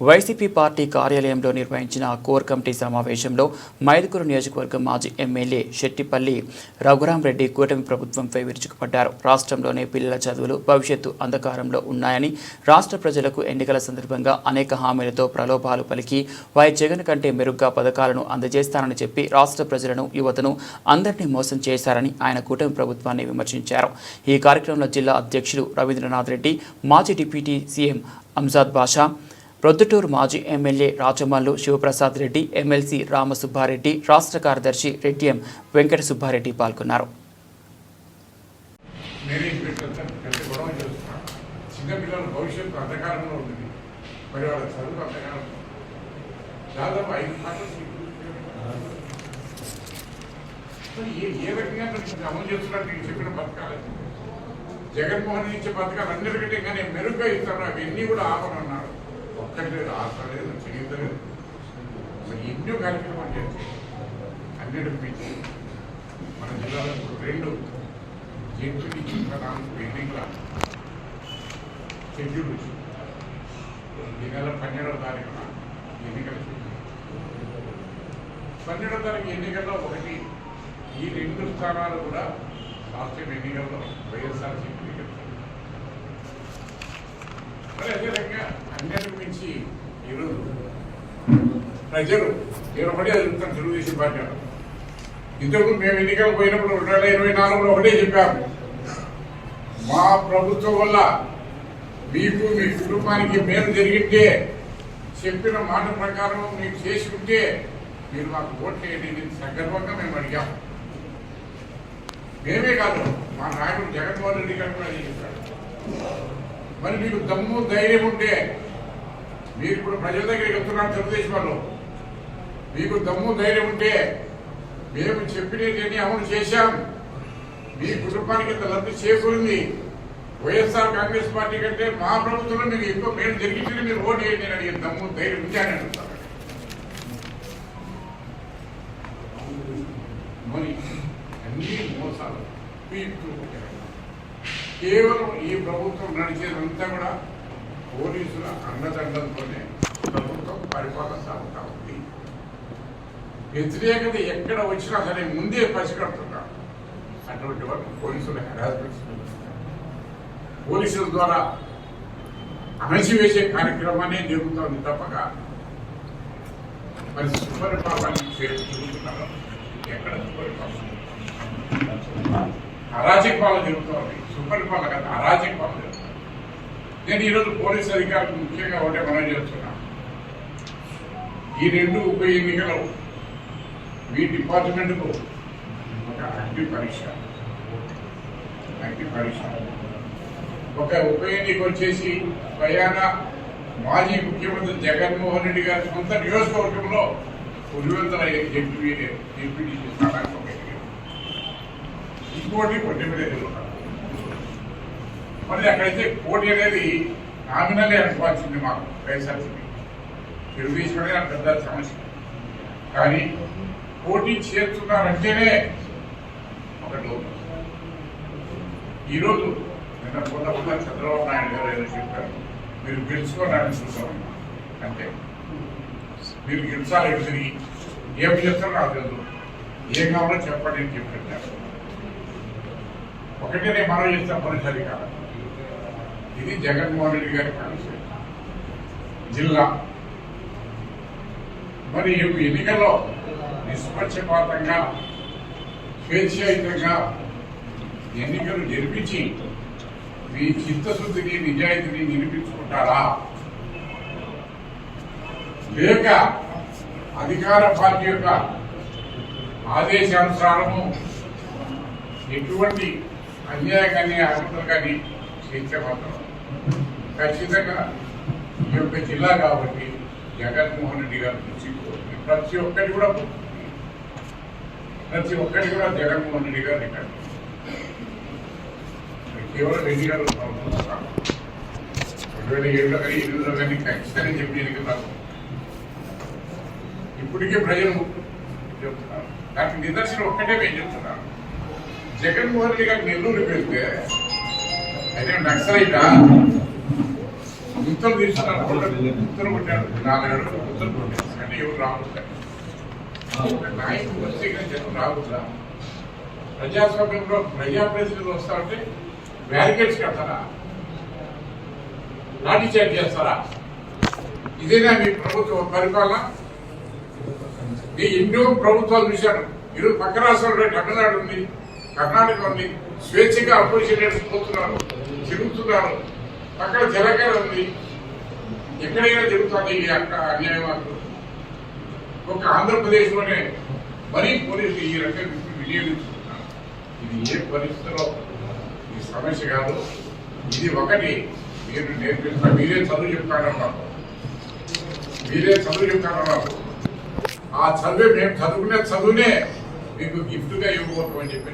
YCP party కార్యాలయంలో నిర్వహించిన core committee సమావేశంలో మైదుకూరు నియోజకవర్గం మాజీ ఎమ్మెల్యే శెట్టిపల్లి రఘురాం రెడ్డి కూటమి ప్రభుత్వంపై విరుచుకుపడ్డారు రాష్ట్రంలోనే పిల్లల చదువులు భవిష్యత్తు అంధకారంలో ఉన్నాయని రాష్ట్ర ప్రజలకు ఎన్నికల సందర్భంగా అనేక హామీలతో ప్రలోభాలు పలికి వై జగన్ కంటే మెరుగ్గా పథకాలను అందజేస్తానని చెప్పి రాష్ట్ర ప్రజలను యువతను అందరినీ మోసం చేశారని ఆయన కూటమి ప్రభుత్వాన్ని విమర్శించారు. ఈ కార్యక్రమంలో జిల్లా అధ్యక్షులు రవీంద్రనాథ్ రెడ్డి మాజీ డిప్యూటీ సీఎం అంజాద్ బాషా ప్రొద్దుటూరు మాజీ ఎమ్మెల్యే రాచమల్లు శివప్రసాద్ రెడ్డి ఎమ్మెల్సీ రామసుబ్బారెడ్డి రాష్ట్ర కార్యదర్శి రెడ్డి ఎం వెంకట సుబ్బారెడ్డి పాల్గొన్నారు జగన్మోహన్ ఇచ్చే పథకాలు అన్నిటికంటే కానీ మెరుగ్గా ఇస్తాను. అవన్నీ కూడా ఆపనన్నారు ఒక్కటి లేదు ఆపలేదు చేయలేదు మరి ఎన్నో కార్యక్రమాలు చేస్తాయి. అన్నిటికి మించి మన జిల్లాలో ఇప్పుడు రెండు జంతువులు ఇంకా నాలుగు పెండింగ్ల షెడ్యూల్ వచ్చింది ఈ నెల పన్నెండవ తారీఖున ఎన్నికల షెడ్యూల్ పన్నెండవ తారీఖు ఎన్నికల్లో ఒకటి ఈ రెండు స్థానాలు కూడా రాష్ట్ర ఎన్నికల్లో వైఎస్ఆర్ సీపీ మరి ఈరోజు. ప్రజలు నిలబడి అడుగుతారు తెలుగుదేశం పార్టీ ఇంతకు మేము ఎన్నికలు పోయినప్పుడు రెండు వేల ఇరవై నాలుగులో ఒకటే చెప్పాము. మా ప్రభుత్వం వల్ల మీకు మీ కుటుంబానికి మేలు జరిగితే చెప్పిన మాట ప్రకారం మీకు చేసుకుంటే మీరు మాకు ఓట్ చేయండి సందర్భంగా మేము అడిగాం. మేమే కాదు మా నాయకుడు జగన్మోహన్ రెడ్డి గారు కూడా చెప్పాడు మరి మీకు దమ్ము ధైర్యం ఉంటే మీరు ఇప్పుడు ప్రజల దగ్గరికి వెళ్తున్నారు తెలుగుదేశం వాళ్ళు. మీకు దమ్ము ధైర్యం ఉంటే మేము చెప్పినవి అమలు చేశాం. మీ కుటుంబానికి ఇంత లబ్ధి చేకూరింది. వైఎస్ఆర్ కాంగ్రెస్ పార్టీ కంటే మా ప్రభుత్వంలో మీకు ఎక్కువ మేలు జరిగించింది. మీరు ఓటు వేయండి అని అడిగిన దమ్ము ధైర్యం ఉంటే అని అంటున్నారు మరి అన్ని మోసాలు కేవలం ఈ ప్రభుత్వం నడిచేదంతా కూడా పోలీసుల అండదండలతోనే ప్రభుత్వం పరిపాలన సాగుతా ఉంది. వ్యతిరేకత ఎక్కడ వచ్చినా సరే ముందే పసిగడుతున్నారు. అటువంటి వరకు పోలీసుల హెరాస్మెంట్స్ పోలీసుల ద్వారా అణచివేసే కార్యక్రమాన్ని జరుగుతుంది తప్పక. మరి సుపరిపాలన చేస్తున్నారు. ఎక్కడ సుపరిపాలన? అరాచక పాలన జరుగుతోంది. సుపరిపాలన కదా అరాచక పాలన జరుగుతుంది. నేను ఈరోజు పోలీస్ అధికారులు ముఖ్యంగా ఒకటే మనం చేస్తున్నా. ఈ రెండు ఉప ఎన్నికలు మీ డిపార్ట్మెంట్కు ఒక అగ్ని పరీక్ష అగ్ని పరీక్ష ఒక ఉప ఎన్నిక వచ్చేసి ప్రయాణ మాజీ ముఖ్యమంత్రి జగన్మోహన్ రెడ్డి గారి సొంత నియోజకవర్గంలో పులివెందుల ఎంపీ ఎంపీ స్థానానికి ఇంకోటి పొట్టి మరి అక్కడైతే పోటీ అనేది నామినలే అనుకోవాల్సింది మాకు వైఎస్ఆర్సీపీ. తెలుగుదేశం అనేది అంత పెద్ద సమస్య. కానీ పోటీ చేస్తున్నారంటేనే ఒక లోపం ఈరోజు నిన్న కొత్త కొత్త చంద్రబాబు నాయుడు గారు ఏదో చెప్పారు మీరు గెలుచుకోవడానికి చూసాం అంతే. మీరు గెలిచాలి తిరిగి ఏం చేస్తారో నాకు తెలుసు. ఏం కావాలో చెప్పండి అని చెప్పారు. ఒకటే నేను మనం చేస్తాం పరిచయం కాదు. ఇది జగన్మోహన్ రెడ్డి గారి జిల్లా. మరి ఈ ఎన్నికల్లో నిష్పక్షపాతంగా స్వేచ్ఛాయుతంగా ఎన్నికలు జరిపించి మీ చిత్తశుద్ధిని నిజాయితీని నిరూపించుకుంటారా? లేక అధికార పార్టీ యొక్క ఆదేశానుసారము ఎటువంటి అన్యాయం కానీ అర్హతలు కానీ చేస్తే ఖచ్చితంగా ఈ యొక్క జిల్లా కాబట్టి జగన్మోహన్ రెడ్డి గారి నుంచి కోరుతుంది. ప్రతి ఒక్కటి కూడా ప్రతి ఒక్కటి కూడా జగన్మోహన్ రెడ్డి గారు ఇక్కడ కేవలం రెడ్డి గారు రెండు వేల ఏడులో కానీ ఎనిమిదిలో కానీ ఖచ్చితంగా చెప్పి ఎన్నికలు ఇప్పటికే ప్రజలు చెప్తున్నారు. దానికి నిదర్శనం ఒక్కటే మేము చెప్తున్నాను జగన్మోహన్ రెడ్డి గారు నెల్లూరుకి వెళ్తే అయితే నక్సలైటా ఉత్తరం తీసుకున్నారు. ఉత్తరం కొట్టాడు నాలుగు అడుగులు ఉత్తరం కొట్టాడు అంటే ఎవరు రావచ్చు నాయకుడు వస్తే జనం రావద్దా ప్రజాస్వామ్యంలో ప్రజాప్రతినిధులు వస్తా ఉంటే బ్యారికేడ్స్ కడతారా? లాఠీ చార్జ్ చేస్తారా? ఇదేనా మీ ప్రభుత్వ పరిపాలన? ఈ ఎన్నో ప్రభుత్వాలు చూశారు. ఈరోజు పక్క రాష్ట్రంలో తమిళనాడు ఉంది కర్ణాటక ఉంది స్వేచ్ఛగా అపోజిషన్ పోతున్నారు. తిరుగుతున్నారు. అక్కడ తెలంగాణ ఉంది. ఎక్కడైనా జరుగుతుంది ఇది అక్క అన్యాయం అసలు. ఒక ఆంధ్రప్రదేశ్లోనే మరీ పోలీసులు ఈ రకంగా వినియోగించుకుంటున్నారు. ఇది ఏ పరిస్థితిలో ఈ సమస్య కాదు. ఇది ఒకటి. మీరు నేర్పిస్తా మీరే చదువు చెప్తారన్నారు. మీరే చదువు చెప్తారన్నారు. ఆ చదువే మేము చదువుకునే చదువునే మీకు గిఫ్ట్గా ఇవ్వబోతామని చెప్పి